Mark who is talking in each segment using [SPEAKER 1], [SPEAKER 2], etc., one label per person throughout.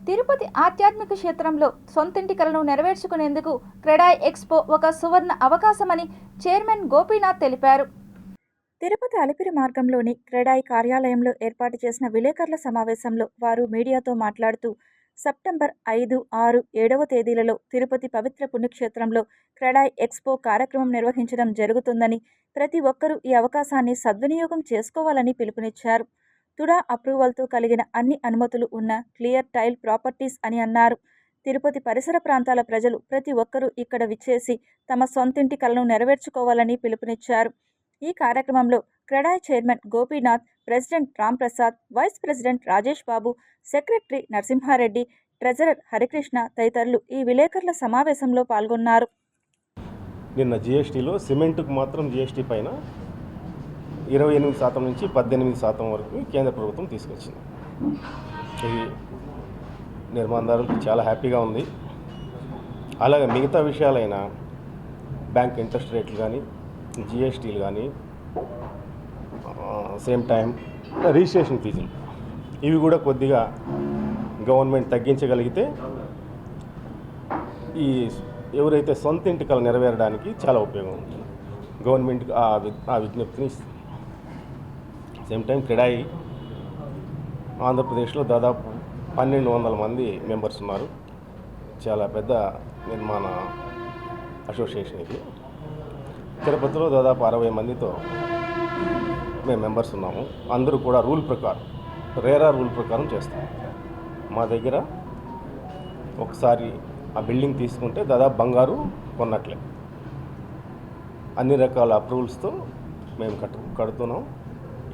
[SPEAKER 1] తిరుపతి ఆధ్యాత్మిక క్షేత్రంలో సొంతింటి కలను నెరవేర్చుకునేందుకు క్రెడాయ్ ఎక్స్పో ఒక సువర్ణ అవకాశమని చైర్మన్ గోపీనాథ్ తెలిపారు. తిరుపతి అలిపిరి మార్గంలోని క్రెడాయ్ కార్యాలయంలో ఏర్పాటు చేసిన విలేకరుల సమావేశంలో వారు మీడియాతో మాట్లాడుతూ సెప్టెంబర్ ఐదు ఆరు ఏడవ తేదీలలో తిరుపతి పవిత్ర పుణ్యక్షేత్రంలో క్రెడాయ్ ఎక్స్పో కార్యక్రమం నిర్వహించడం జరుగుతుందని ప్రతి ఒక్కరూ ఈ అవకాశాన్ని సద్వినియోగం చేసుకోవాలని పిలుపునిచ్చారు. తుడా అప్రూవల్తో కలిగిన అన్ని అనుమతులు ఉన్న క్లియర్ టైల్ ప్రాపర్టీస్ అని అన్నారు. తిరుపతి పరిసర ప్రాంతాల ప్రజలు ప్రతి ఒక్కరూ ఇక్కడ విచ్చేసి తమ సొంతింటి కలను నెరవేర్చుకోవాలని పిలుపునిచ్చారు. ఈ కార్యక్రమంలో CREDAI chairman Gopinath president Ramprasad vice president Rajesh Babu secretary Narasimha Reddy treasurer Harikrishna తదితరులు ఈ విలేకరుల సమావేశంలో పాల్గొన్నారు.
[SPEAKER 2] నిన్న జిఎస్టీలో సిమెంట్కు మాత్రం జిఎస్టీ పైన ఇరవై ఎనిమిది శాతం నుంచి పద్దెనిమిది శాతం వరకు కేంద్ర ప్రభుత్వం తీసుకొచ్చింది. ఇది నిర్మాణదారులకు చాలా హ్యాపీగా ఉంది. అలాగే మిగతా విషయాలైన బ్యాంక్ ఇంట్రెస్ట్ రేట్లు కానీ జిఎస్టీలు కానీ సేమ్ టైం రిజిస్ట్రేషన్ ఫీజులు. ఇవి కూడా కొద్దిగా గవర్నమెంట్ తగ్గించగలిగితే ఈ ఎవరైతే సొంత ఇంటికలు నెరవేరడానికి చాలా ఉపయోగం ఉంటుంది. గవర్నమెంట్కి ఆ వి- ఆ విజ్ఞప్తిని ఇస్తుంది. సేమ్ టైం క్రెడాయి ఆంధ్రప్రదేశ్లో దాదాపు పన్నెండు వందల మంది మెంబర్స్ ఉన్నారు. చాలా పెద్ద నిర్మాణ అసోసియేషన్ ఇది. తిరుపతిలో దాదాపు అరవై మందితో మేము మెంబర్స్ ఉన్నాము. అందరూ కూడా రూల్ ప్రకారం రేరా రూల్ ప్రకారం చేస్తాం మా దగ్గర ఒకసారి ఆ బిల్డింగ్ తీసుకుంటే దాదాపు బంగారు కొన్నట్లే. అన్ని రకాల అప్రూవల్స్తో మేము కట్టు కడుతున్నాం.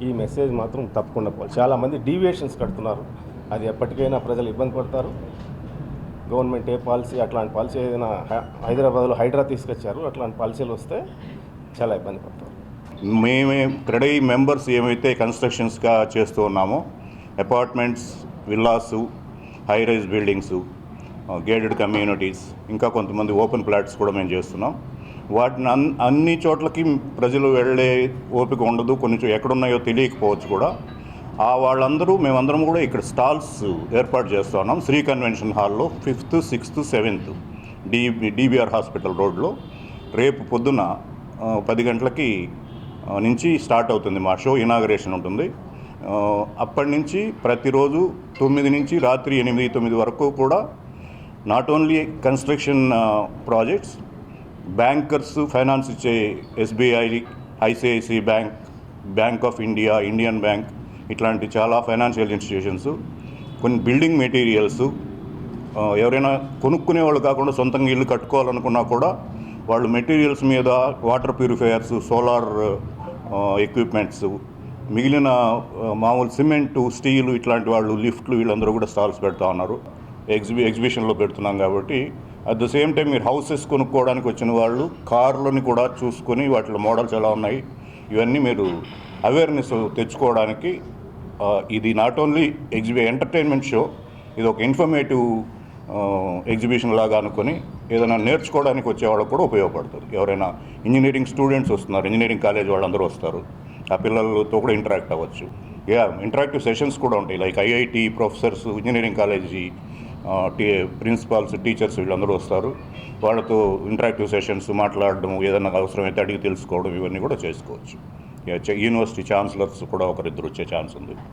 [SPEAKER 2] ఈ మెసేజ్ మాత్రం తప్పకుండా పోవాలి. చాలామంది డీవియేషన్స్ కడుతున్నారు. అది ఎప్పటికైనా ప్రజలు ఇబ్బంది పడతారు. గవర్నమెంట్ ఏ పాలసీ అట్లాంటి పాలసీ ఏదైనా హై- హైదరాబాద్లో హైడ్రా తీసుకొచ్చారు. అట్లాంటి పాలసీలు వస్తే చాలా ఇబ్బంది పడతారు.
[SPEAKER 3] మేమే క్రెడై మెంబర్స్ ఏమైతే కన్స్ట్రక్షన్స్గా చేస్తూ ఉన్నామో apartments villas high rise buildings gated communities ఇంకా కొంతమంది ఓపెన్ ప్లాట్స్ కూడా మేము చేస్తున్నాం. వాటిని అన్ అన్ని చోట్లకి ప్రజలు వెళ్ళే ఓపిక ఉండదు. కొన్ని ఎక్కడున్నాయో తెలియకపోవచ్చు కూడా. ఆ వాళ్ళందరూ మేమందరం కూడా ఇక్కడ స్టాల్స్ ఏర్పాటు చేస్తున్నాం. శ్రీ కన్వెన్షన్ హాల్లో fifth sixth seventh D DBR hospital రోడ్లో. రేపు పొద్దున పది గంటలకి నుంచి స్టార్ట్ అవుతుంది మా షో. ఇనాగరేషన్ ఉంటుంది. అప్పటి నుంచి ప్రతిరోజు తొమ్మిది నుంచి రాత్రి ఎనిమిది తొమ్మిది వరకు కూడా not only construction projects bankers finance ఇచ్చే SBI ICICI bank bank of India Indian bank ఇట్లాంటి చాలా ఫైనాన్షియల్ ఇన్స్టిట్యూషన్స్ కొన్ని బిల్డింగ్ మెటీరియల్స్ ఎవరైనా కొనుక్కునే వాళ్ళు కాకుండా సొంతంగా ఇల్లు కట్టుకోవాలనుకున్నా కూడా వాళ్ళు మెటీరియల్స్ మీద వాటర్ ప్యూరిఫైయర్స్ సోలార్ ఎక్విప్మెంట్స్ మిగిలిన మామూలు సిమెంటు స్టీలు ఇట్లాంటి వాళ్ళు లిఫ్ట్లు వీళ్ళందరూ కూడా స్టాల్స్ పెడతా ఉన్నారు. ఎగ్జిబి ఎగ్జిబిషన్లో పెడుతున్నాం కాబట్టి అట్ ద సేమ్ టైం మీరు హౌసెస్ కొనుక్కోవడానికి వచ్చిన వాళ్ళు కార్లని కూడా చూసుకొని వాటిలో మోడల్స్ ఎలా ఉన్నాయి ఇవన్నీ మీరు అవేర్నెస్ తెచ్చుకోవడానికి ఇది నాట్ ఓన్లీ ఎగ్జిబి ఎంటర్టైన్మెంట్ షో ఇది ఒక ఇన్ఫర్మేటివ్ ఎగ్జిబిషన్ లాగా అనుకొని ఏదైనా నేర్చుకోవడానికి వచ్చే వాళ్ళకు కూడా ఉపయోగపడుతుంది. ఎవరైనా ఇంజనీరింగ్ స్టూడెంట్స్ వస్తున్నారు ఇంజనీరింగ్ కాలేజ్ వాళ్ళందరూ వస్తారు. ఆ పిల్లలతో కూడా ఇంటరాక్ట్ అవ్వచ్చు. యా ఇంటరాక్టివ్ సెషన్స్ కూడా ఉంటాయి. Like IIT professors engineering college tea principals teachers వీళ్ళందరూ వస్తారు. వాళ్ళతో ఇంటరాక్టివ్ సెషన్స్ మాట్లాడడం ఏదైనా అవసరమైతే అడిగి తెలుసుకోవడం ఇవన్నీ కూడా చేసుకోవచ్చు. యూనివర్సిటీ ఛాన్సలర్స్ కూడా ఒకరిద్దరు వచ్చే ఛాన్స్ ఉంది.